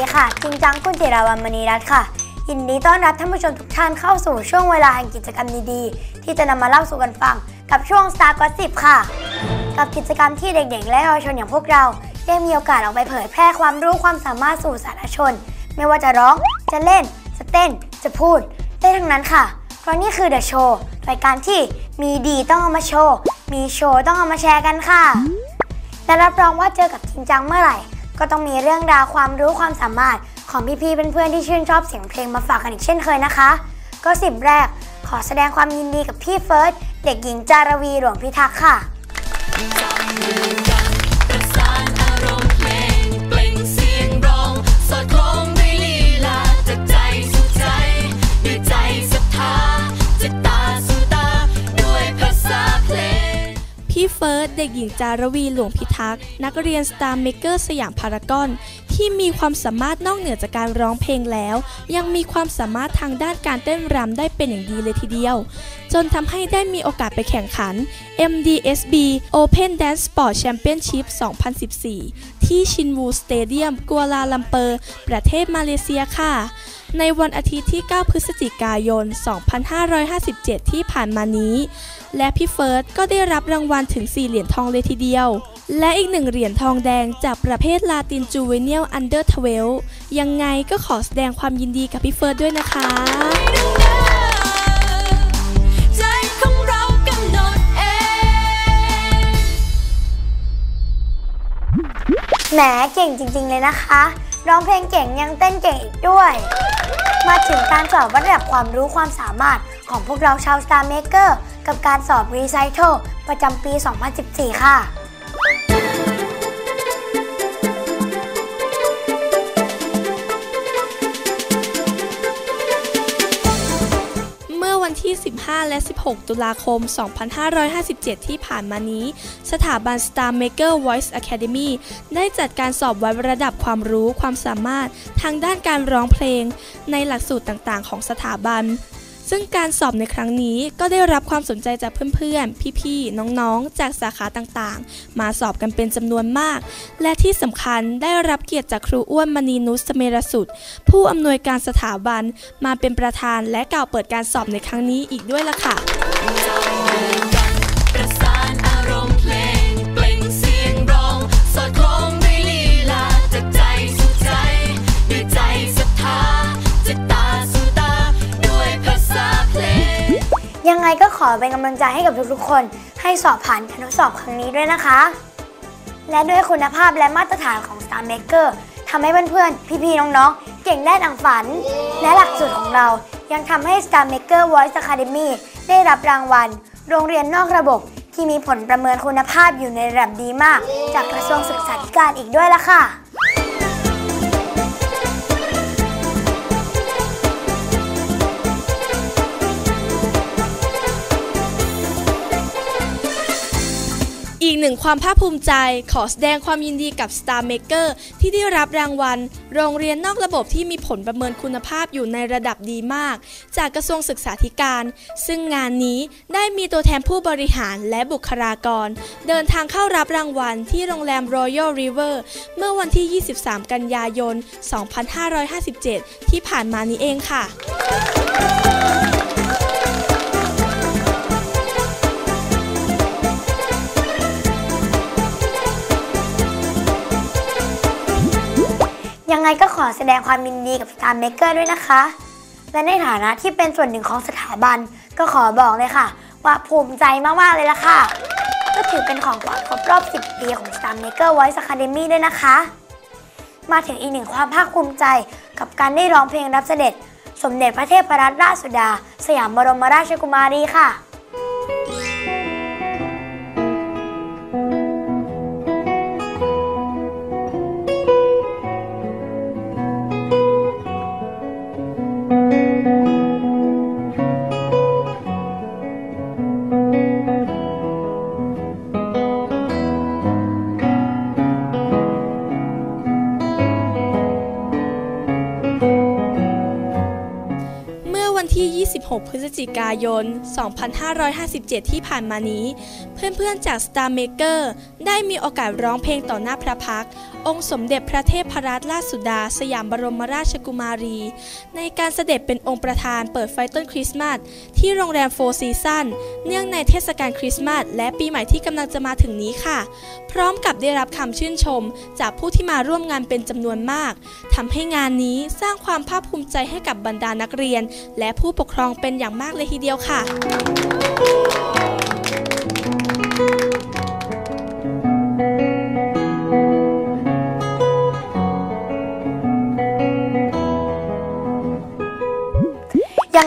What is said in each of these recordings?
ดีค่ะ จริงจังคุณจิราวันมณีรัตน์ค่ะ ยินดีต้อนรับท่านผู้ชมทุกท่านเข้าสู่ช่วงเวลาแห่งกิจกรรมดีๆ ที่จะนำมาเล่าสู่กันฟัง กับช่วง Star Gossip ค่ะ กับกิจกรรมที่เด็กๆ และเยาวชนอย่างพวกเรา ได้มีโอกาสออกไปเผยแพร่ความรู้ความสามารถสู่สาธารณชน ไม่ว่าจะร้อง จะเล่น จะเต้น จะพูด ได้ทั้งนั้นค่ะ เพราะนี่คือ The Show รายการที่มีดีต้องเอามาโชว์ มีโชว์ต้องเอามาแชร์กันค่ะ และรับรองว่าเจอกับจริงจังเมื่อไหร่ ก็ต้องมีเรื่องราวความรู้ความสามารถของพี่ๆเพื่อนๆที่ชื่นชอบเสียงเพลงมาฝากกันอีกเช่นเคยนะคะ ก็สิบแรกขอแสดงความยินดีกับพี่เฟิร์สเด็กหญิงจารวีหลวงพิทักษ์ค่ะประ ร์สเด็กหญิงจารวีหลวงพิทักษ์ นักเรียน Star Maker สยามพารากอน ที่มีความสามารถนอกเหนือจากการร้องเพลงแล้ว ยังมีความสามารถทางด้านการเต้นรำได้เป็นอย่างดีเลยทีเดียว จนทำให้ได้มีโอกาสไปแข่งขัน MDSB Open Dance Sport Championship 2014 ที่ชินวูสเตเดียมกัวลาลัมเปอร์ ประเทศมาเลเซียค่ะ ในวันอาทิตย์ที่ 9 พฤศจิกายน 2557 ที่ผ่านมานี้ และพี่เฟิร์สก็ได้รับรางวัลถึง 4 เหรียญทองเลยทีเดียว และอีกหนึ่งเหรียญทองแดงจากประเภทลาตินจูเวเนียลอันเดอร์ทเวลยังไงก็ขอแสดงความยินดีกับพี่เฟิร์สด้วยนะคะแหมเก่งจริง ๆ เลยนะคะ ร้องเพลงเก่งยังเต้นเก่งอีกด้วย มาถึงการสอบวัดระดับความรู้ความสามารถของพวกเราชาว Star Maker กับการสอบ Recycle ประจำปี 2014 ค่ะ 5 และ 16 ตุลาคม 2557 ที่ผ่านมานี้ สถาบัน Star Maker Voice Academy ได้จัดการสอบวัดระดับความรู้ความสามารถทางด้านการร้องเพลง ในหลักสูตรต่างๆ ของสถาบัน ซึ่งการสอบในครั้งนี้ก็ได้รับความสนใจจากเพื่อนๆ พี่ๆ น้องๆ จากสาขาต่างๆ มาสอบกันเป็นจำนวนมาก และที่สำคัญได้รับเกียรติจากครูอ้วนมณีนุสเมรสุดผู้อำนวยการสถาบันมาเป็นประธานและกล่าวเปิดการสอบในครั้งนี้อีกด้วยล่ะค่ะประ ยังไงก็ขอเป็นกำลังใจให้กับทุกๆคน ให้สอบผ่านการทดสอบครั้งนี้ด้วยนะคะ และด้วยคุณภาพและมาตรฐานของ Star Maker ทำให้เพื่อนๆ พี่ๆ น้องๆ เก่งได้ดังฝัน และหลักสูตรของเรายังทำให้ Star Maker Voice Academy ได้รับรางวัล โรงเรียนนอกระบบที่มีผลประเมินคุณภาพอยู่ในระดับดีมาก จากกระทรวงศึกษาธิการอีกด้วยล่ะค่ะ อีกหนึ่งความภาคภูมิใจขอแสดงความยินดีกับ Star Maker ที่ได้รับรางวัล โรงเรียนนอกระบบที่มีผลประเมินคุณภาพอยู่ในระดับดีมาก จากกระทรวงศึกษาธิการ ซึ่งงานนี้ได้มีตัวแทนผู้บริหารและบุคลากร เดินทางเข้ารับรางวัลที่โรงแรม Royal River เมื่อวันที่ 23 กันยายน 2557 ที่ผ่านมานี้เองค่ะ ยังไงก็ขอแสดงความยินดีกับ Star Maker ด้วยนะคะ และในฐานะที่เป็นส่วนหนึ่งของสถาบันก็ขอบอกเลยค่ะ ว่าภูมิใจมากๆเลยล่ะค่ะ ก็ถือเป็นของขวัญครบรอบ 10 ปีของ Star Maker Voice Academy ด้วยนะคะ มาถึงอีกหนึ่งความภาคภูมิใจกับการได้ร้องเพลงรับเสด็จ สมเด็จพระเทพรัตนราชสุดา สยามบรมราชกุมารีค่ะ 6 พฤศจิกายน 2557 ที่ผ่านมานี้ เพื่อนๆจาก Star Maker ได้มีโอกาสร้องเพลงต่อหน้าพระพัก องค์สมเด็จพระเทพรัตนราชสุดา สยามบรมราชกุมารี ในการเสด็จเป็นองค์ประธานเปิดไฟต้นคริสต์มาสที่โรงแรมโฟร์ซีซันเนื่องในเทศกาลคริสต์มาสและปีใหม่ที่กำลังจะมาถึงนี้ค่ะ พร้อมกับได้รับคำชื่นชม จากผู้ที่มาร่วมงานเป็นจำนวนมากทำให้งานนี้สร้างความภาคภูมิใจให้กับบรรดานักเรียน และผู้ปกครองเป็นอย่างมากเลยทีเดียวค่ะ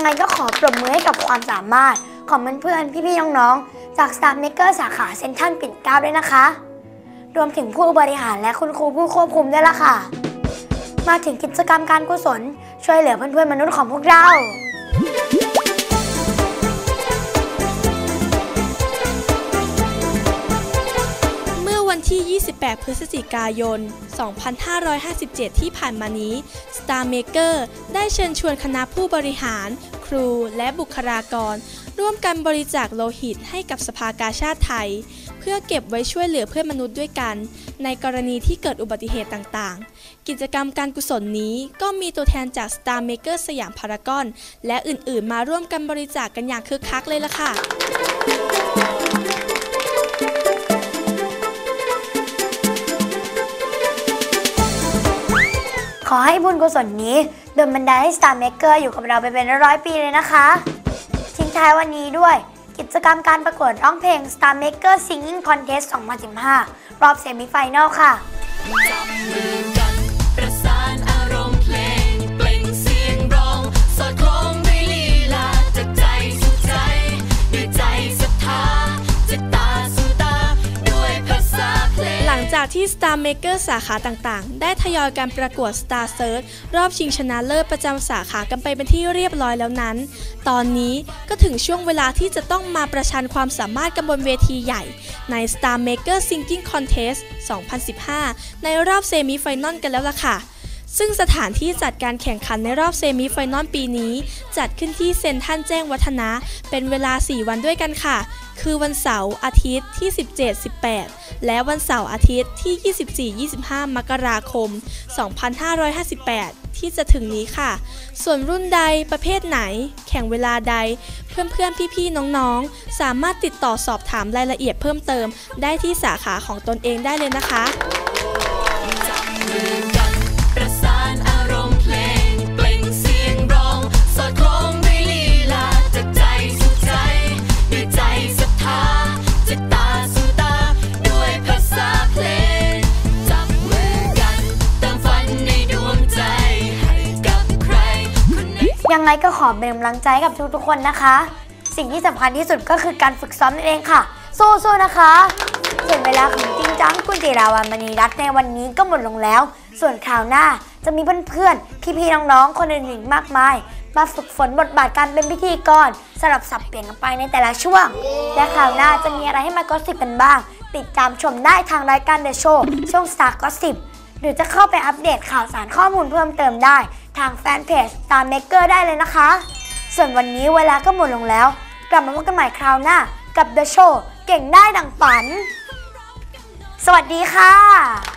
ยังไงก็ขอปรบมือให้กับความสามารถ ของเพื่อนๆพี่ๆน้องๆจาก Star Maker สาขาเซ็นทรัลปิ่นเกล้าด้วยนะคะ รวมถึงผู้บริหารและคุณครูผู้ควบคุมด้วยล่ะค่ะ มาถึงกิจกรรมการกุศล ช่วยเหลือเพื่อนๆมนุษย์ของพวกเรา ที่ 28 พฤศจิกายน 2557 ที่ผ่านมานี้ Star Maker ได้เชิญชวนคณะผู้บริหาร ครูและบุคลากร ร่วมกันบริจาคโลหิตให้กับสภากาชาติไทย เพื่อเก็บไว้ช่วยเหลือเพื่อนมนุษย์ด้วยกัน ในกรณีที่เกิดอุบัติเหตุต่างๆ กิจกรรมการกุศลนี้ก็มีตัวแทนจาก Star Maker สยามพารากอน และอื่นๆ มาร่วมกันบริจาคกันอย่างคึกคักเลยล่ะค่ะ อให้บุญกุศลนี้โดนบันดาลให้ Star Maker อยู่กับเราไปเป็นร้อยปีเลยนะคะ ทิ้งท้ายวันนี้ด้วย กิจกรรมการประกวดร้องเพลง Star Maker Singing Contest 2015 รอบเซมิไฟแนลค่ะ ที่ Star Maker สาขาต่างๆ ได้ทยอยการประกวด Star Search รอบชิงชนะเลิศประจำสาขากันไปเป็นที่เรียบร้อยแล้วนั้น ตอนนี้ก็ถึงช่วงเวลาที่จะต้องมาประชันความสามารถกันบนเวทีใหญ่ ใน Star Maker Singing Contest 2015 ในรอบเซมิไฟนอลกันแล้วล่ะค่ะ ซึ่งสถานที่จัดการแข่งขันในรอบเซมิไฟนอลปีนี้ จัดขึ้นที่เซ็นทรัลแจ้งวัฒนะ เป็นเวลา 4 วันด้วยกันค่ะ คือวันเสาร์อาทิตย์ที่ 17 18 และวันเสาร์อาทิตย์ที่ 24 25 มกราคม 2558 ที่จะถึงนี้ค่ะ ส่วนรุ่นใดประเภทไหน แข่งเวลาใด เพื่อนๆ พี่ๆ น้องๆ สามารถติดต่อสอบถามรายละเอียดเพิ่มเติม ได้ที่สาขาของตนเองได้เลยนะคะ ยังไงก็ขอเป็นกำลังใจกับทุกๆคนนะคะ สิ่งที่สำคัญที่สุดก็คือการฝึกซ้อมนั่นเองค่ะ สู้ๆนะคะส่วนเวลาของจริงจังกุญจิราวันมณีรัตน์ในวันนี้ก็หมดลงแล้ว ส่วนคราวหน้าจะมีเพื่อนๆ พี่ๆ น้องๆ คนอื่นๆ มากมาย มาฝึกฝนบทบาทการเป็นพิธีกรสลับสับเปลี่ยนกันไปในแต่ละช่วง และคราวหน้าจะมีอะไรให้มากอสิบกันบ้าง ติดตามชมได้ทางรายการ The Show ช่วง Star Gossip หรือจะเข้าไปอัปเดตข่าวสารข้อมูลเพิ่มเติมได้ ทางแฟนเพจตามเมกเกอร์ได้เลยนะคะ ส่วนวันนี้เวลาก็หมดลงแล้ว กลับมาพบกันใหม่คราวหน้า กับ The Show เก่งได้ดังฝัน สวัสดีค่ะ